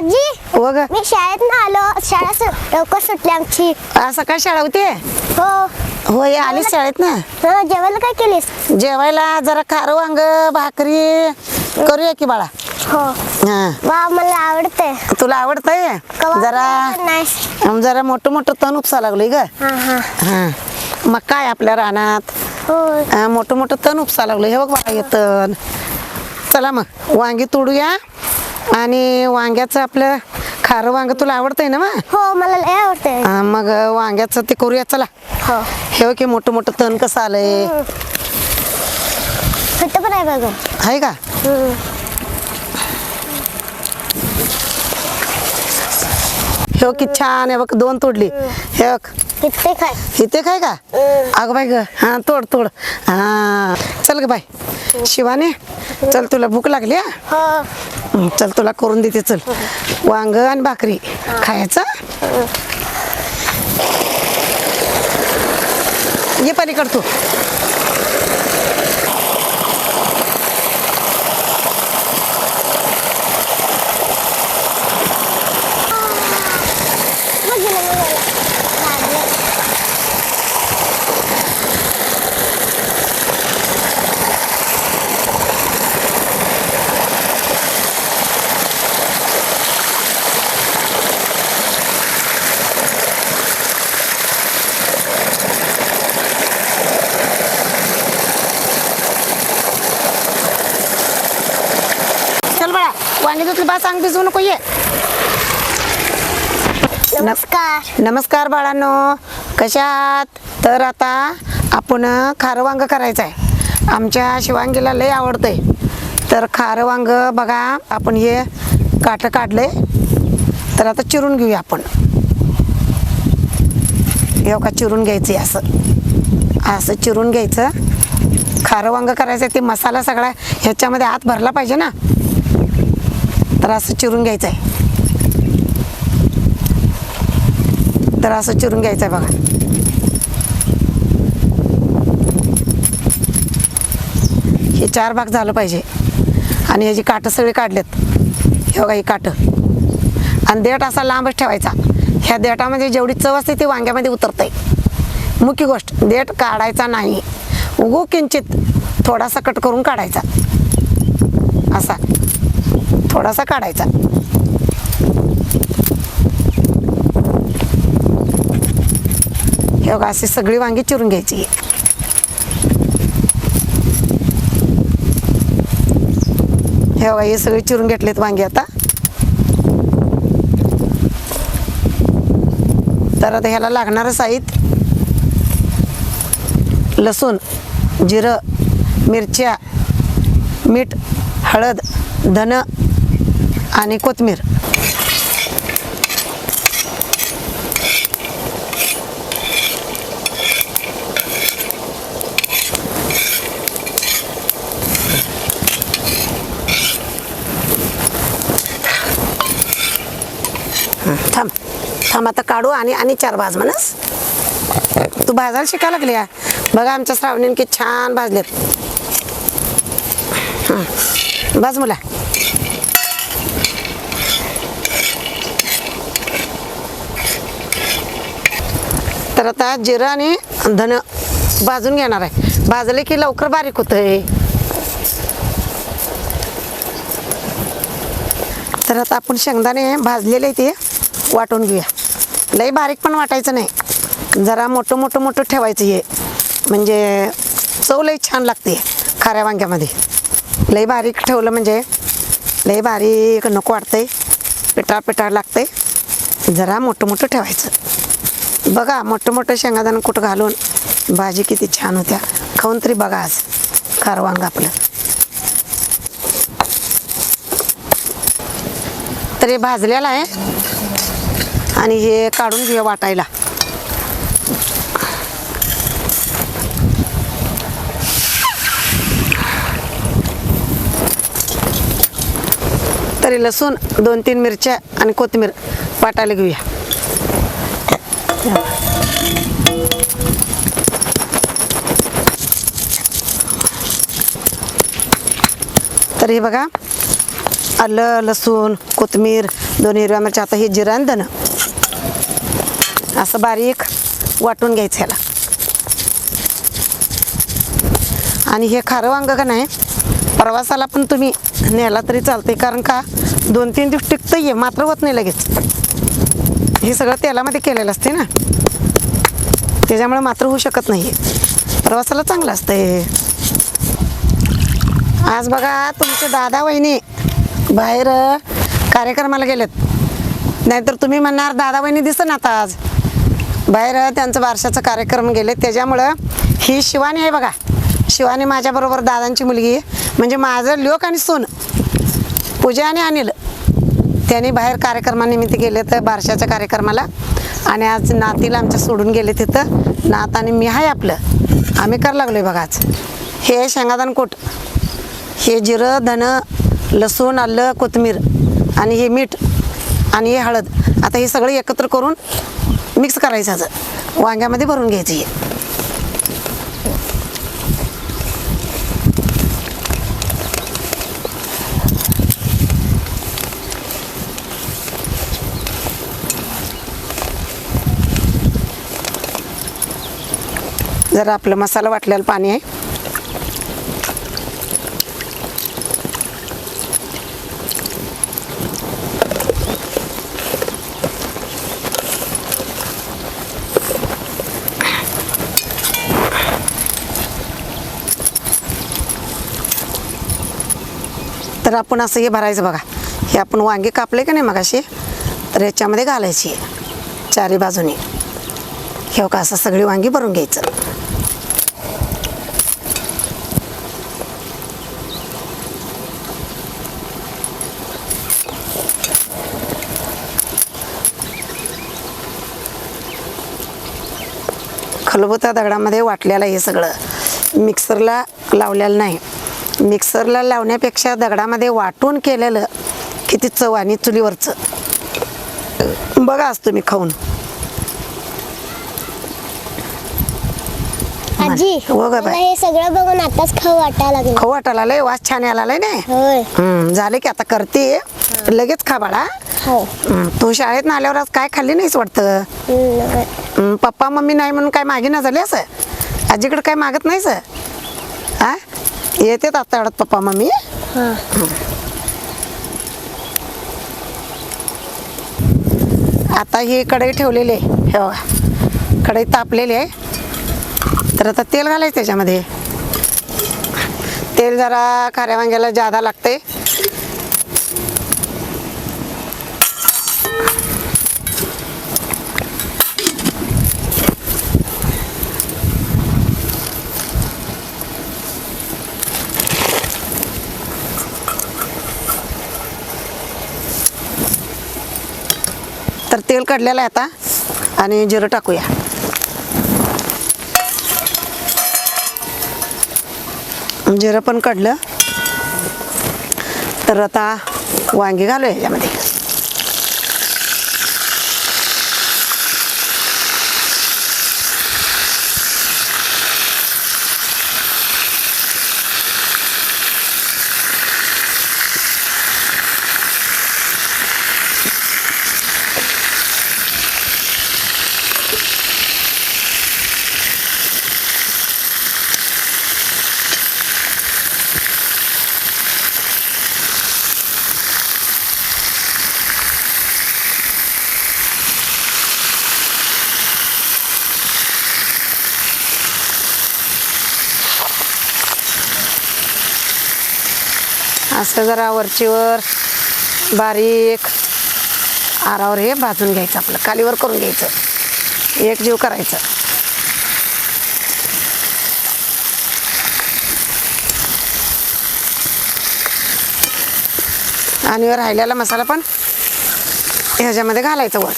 आजी हो ग. मी शाळेत ना आलो. शाळा सु- लवकर सुटली आमची. आज सकाळ शाळा होती? हो. होय आली शाळेत ना हं, जेवायला काय केलीस? जेवायला जरा खारं वांग भाकरी करूया की बाळा? हो. हा. वा मला आवडते तुला आवडतंय? जरा नाही जरा मोठं मोठं तण उपसा लागलोय ग. हा हा. हा. मग काय आपल्या रानात? हो. हा, मोठं मोठं तण उपसा लागलं हे बघ बाळा हे तण. चला मग वांगी तोडूया. आणि वांग्याचं आपलं खारं वांग तुला आवडतंय ना मग हो मला लय आवडते हा, मग वांग्याचं ते करूया चला. हो. हे बघ की मोठं मोठं तण कसं आलंय. फिट पण आहे बघ. आहे का? हम्म. हे बघ की छान आहे बघ दोन तोडली. हे बघ. किती काय इथे काय का? अगं बाई ग. हा तोड तोड. हा. चल ग बाई. शिवाने चल तुला भूक लागली हो? हं, चल तुला करून देते चल. वांग आणि भाकरी. खायचा? ये पलीकड तू मग गेलं, मग गेलं. लागलं. चल बाळा सांग भिजवू नको ये. नमस्कार. नमस्कार बाळांनो. कशा आहात? तर आता आपण खारं वांग करायचं आहे. आमच्या शिवांगीला लय आवडतंय. तर खारं वांग बघा आपण हे काठं काढलंय तर आता चिरून घेऊया आपण. हे का चिरून घ्यायचं असं. असं चिरून घ्यायचं. खारं वांग करायचं आहे ते मसाला सगळा ह्याच्यामध्ये आत भरला पाहिजे ना. तर असं चिरून घ्यायचं आहे तर असं चिरून घ्यायचं आहे बघा. हे चार भाग झालं पाहिजे. आणि ह्याची काटं सगळी काढलेत. हे बघा ही काटं. आणि देठ असा लांबच ठेवायचा. ह्या देठामध्ये जेवढी चव असते ती वांग्यामध्ये उतरते. मुख्य गोष्ट देठ काढायचा नाही. उगो किंचित थोडासा कट करून काढायचा. थोडासा काढायचा. हे बघा अशी सगळी वांगी चिरून घ्यायची. हे बघा हे सगळे चिरून घेतलेत वांगी आता. तर आता ह्याला लागणारं साहित्य लसूण जिरं मिरच्या मीठ हळद धन आणि कोथमीर. थांब. थांब आता काढू आणि आणि चार भाज म्हणस. तू भाजायला शिकायला लागली बघा आमच्या श्रावणीन की छान भाजलेत. हां. भाज मुला. तर आता जिरं आणि धन भाजून घेणार आहे. भाजले की लवकर बारीक होतंय. तर आता आपण शेंगदाणे भाजलेले ते वाटून घेऊया. लई बारीक पण वाटायचं नाही. जरा मोठं मोठं मोठं ठेवायचं हे. म्हणजे चव लई छान लागते खाऱ्या वांग्यामध्ये. लई बारीक ठेवलं म्हणजे लई बारीक नको वाटतंय. पिटाळ पिटाळ लागतंय. जरा मोठं मोठं ठेवायचं. बघा मोठं मोठं शेंगादाणं कुठं घालून भाजी किती छान होत्या. खाऊन तरी बघा आज. कारवांग आपलं. तर हे भाजलेलं आहे. आणि हे काढून घेऊया वाटायला. तरी लसूण दोन तीन मिरच्या आणि कोथिंबीर वाटायला घेऊया. तर हे बघा आलं लसूण कोथमीर दोन हिरव्या मिरच्या आता हे जिरं आणि असं बारीक वाटून घ्यायचं ह्याला. आणि हे खारं वांग का नाही प्रवासाला पण तुम्ही न्यायला तरी चालते कारण का दोन तीन दिवस टिकतं आहे मात्र होत नाही लगेच. हे सगळं तेलामध्ये केलेलं असते ना. त्याच्यामुळे मात्र होऊ शकत नाही. प्रवासाला चांगलं असतं हे. आज बघा तुमचे दादा वहिनी बाहेर कार्यक्रमाला गेलेत. नाहीतर तुम्ही म्हणणार दादा वहिनी दिसन आता आज. बाहेर त्यांचं बारशाचा कार्यक्रम गेले त्याच्यामुळं ही शिवानी आहे बघा. शिवानी माझ्याबरोबर दादांची मुलगी म्हणजे माझं लोक आणि सोन. पूजा आणि अनिल. त्यांनी बाहेर कार्यक्रमानिमित्त गेले तर बारशाच्या कार्यक्रमाला. आणि आज नातीला आमच्या सोडून गेले तिथं. नात आणि मी आहे आपलं. आम्ही कर लागलोय बघा आज. हे शेंगादान कोट. हे जिरं धनं लसूण आलं कोथमीर आणि हे मीठ आणि हे हळद. आता हे सगळं एकत्र करून मिक्स करायचं आज. वांग्यामध्ये भरून घ्यायची जरा आपलं मसाला वाटलेलं पाणी आहे. तर आपण असं हे भरायचं बघा. हे आपण वांगे कापले का नाही मगाशी? तर याच्यामध्ये घालायची. चारी बाजूनी. हे का असं सगळी वांगी भरून घ्यायचं. खलबुत्या दगडामध्ये वाटलेलं हे सगळं. मिक्सरला लावलेलं नाही. मिक्सरला लावण्यापेक्षा दगडामध्ये वाटून केलेलं किती चव आणि चुलीवरचं. बघा आज तुम्ही खाऊन. आजी हो मला बाय हे सगळं बघून आताच खाऊ वाटायला लागलं. खाऊ वाटायला लय वास छान यायला नाही? होय. हम्म, झाले की आता करते. लगेच खा बाळा. हो. हम्म, तू शाळेत आल्यावर आज काय खाल्ली नाहीस वाटतं? हम्म, हम्म, पप्पा मम्मी नाही म्हणून काय मागे ना झाली असं? आजीकडे काय मागत नाहीस? हा येतेत आता एवढ्यात पप्पा मम्मी. हा. आता ही कढई ठेवलेली आहे. हे बघा. कढई तापलेली आहे. तर आता तेल घालायचं त्याच्यामध्ये. तेल जरा खाऱ्या वांग्याला जादा लागते तर तेल काढलेलं आहे आता. आणि जिरं टाकूया. जिरं पण काढलं तर आता वांगी घालूया यामध्ये. असं जरा वरचीवर बारीक आरावर हे भाजून घ्यायचं आपलं कालीवर करून घ्यायचं. एक जीव करायचं. आणि राहिलेला मसाला पण ह्याच्यामध्ये घालायचं वर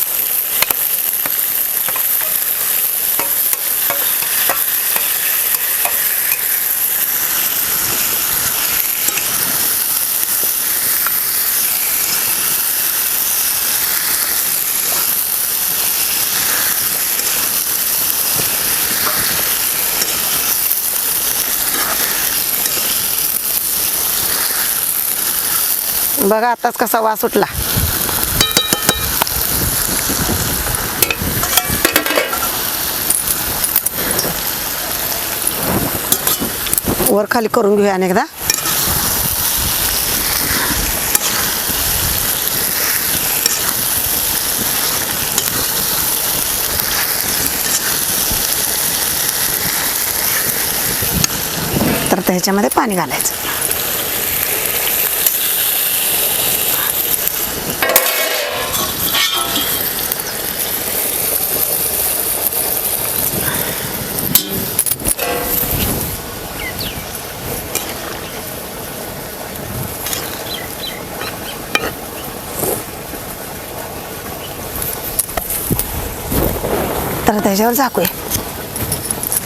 बघा आताच कसा वास सुटला. वर खाली करून घेऊया अनेकदा तर त्याच्यामध्ये पाणी घालायचं. तर त्याच्यावर झाकूया.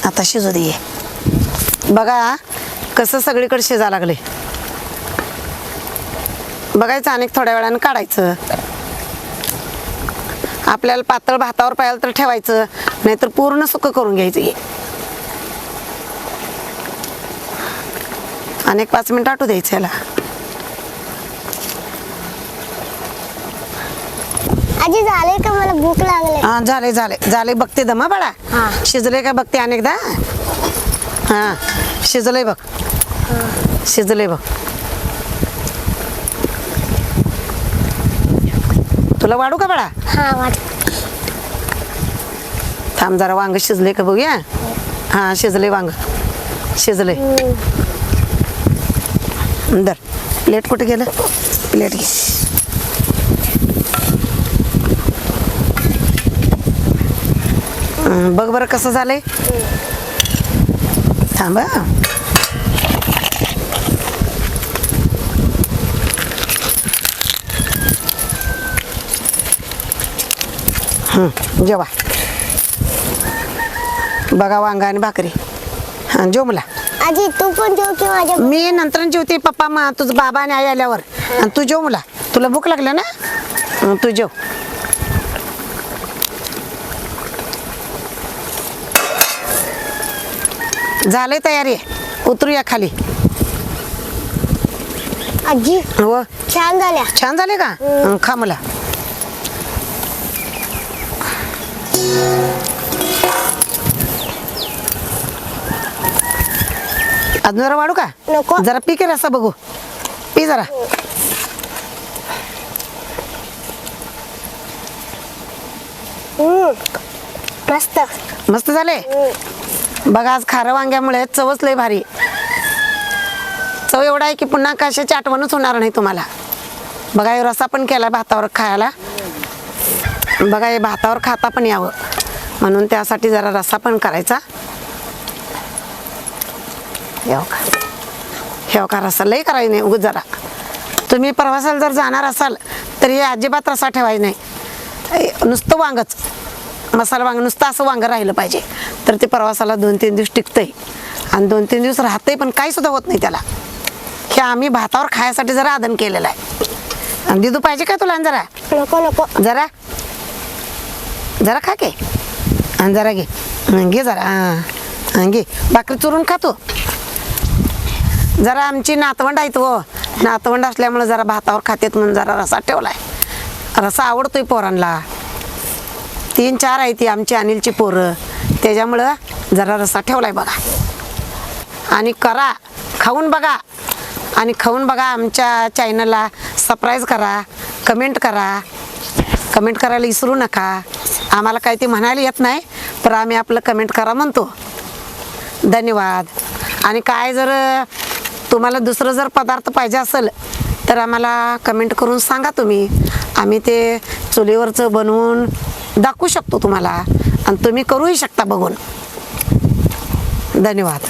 आता शिजू दे. बघा कसं सगळीकडे शिजा लागले. बघायचं अनेक थोड्या वेळानं काढायचं. आपल्याला पातळ भातावर पाहिलं तर ठेवायचं नाहीतर पूर्ण सुकं करून घ्यायचं हे. अनेक पाच मिनिट आटू द्यायचं याला. आजी झाले का मला भूक लागले? हा झाले झाले. झाले. बघते दमा बाळा. हा. शिजले का बघते अनेकदा? हा शिजलंय बघ. शिजलंय बघ. तुला वाढू का बाळा? हा वाट थांब जरा वांग शिजले का बघूया? हा शिजले वांग. शिजले. दर. प्लेट कुठे गेलं? प्लेट घे. बघ बरं कसं झालंय. थांब. जेवा. बघा वांगा आणि भाकरी. हां जेव मला आजी तू पण जेव की माझ्या मी नंतर जेवते पप्पा मा तुझं बाबा आणि आई आल्यावर. आणि तू जेव मला तुला भूक लागल्या ना? तू जेव. झालंय तयारी. उतरूया खाली. आजी हो. छान झाल्या. छान झाले का? हं, खा मला. अजून जरा वाढू का? नको. जरा पी के रसा बघू. पी जरा. हम्म. मस्त. मस्त झाले? बघा आज खारं वांग्यामुळे चवच लय भारी. चव एवढा आहे की पुन्हा कशाची आठवणच होणार नाही तुम्हाला. बघा हे रसा पण केला भातावर खायला. बघा हे भातावर खाता पण यावं. म्हणून त्यासाठी जरा रसा पण करायचा. येव का हेव का रसा लई करायचं नाही उगत जरा. तुम्ही प्रवासाला जर जाणार असाल तर हे अजिबात रसा ठेवायचा नाही. नुसतं वांगच. मसाला वांग नुसतं असं वांग राहिलं पाहिजे. तर ते प्रवासाला दोन तीन दिवस टिकतंय. आणि दोन तीन दिवस राहतंय पण काही सुद्धा होत नाही त्याला. हे आम्ही भातावर खायसाठी जरा आदन केलेलं आहे. आणि दिदू पाहिजे का तुला? जरा. नको नको. जरा. जरा खा के. आणि जरा घे. घे जरा. हां. घे. भाकरी चुरून खातो जरा आमची नातवंड आहेत हो नातवंड असल्यामुळे जरा भातावर खातेत म्हणून जरा रसा ठेवलाय. रसा आवडतोय पोरांना. तीन चार आहे ती आमची अनिलची पोरं. त्याच्यामुळं जरा रसा ठेवलाय बघा. आणि करा. खाऊन बघा. आणि खाऊन बघा आमच्या चॅनलला. सबस्क्राईब करा. कमेंट करा. कमेंट करायला विसरू नका. आम्हाला काही ते म्हणायला येत नाही तर आम्ही आपलं कमेंट करा म्हणतो. धन्यवाद. आणि काय जर तुम्हाला दुसरं जर पदार्थ पाहिजे असेल तर आम्हाला कमेंट करून सांगा तुम्ही. आम्ही ते चुलीवरचं बनवून दाखवू शकतो तुम्हाला. आणि तुम्ही करूही शकता बघून. धन्यवाद.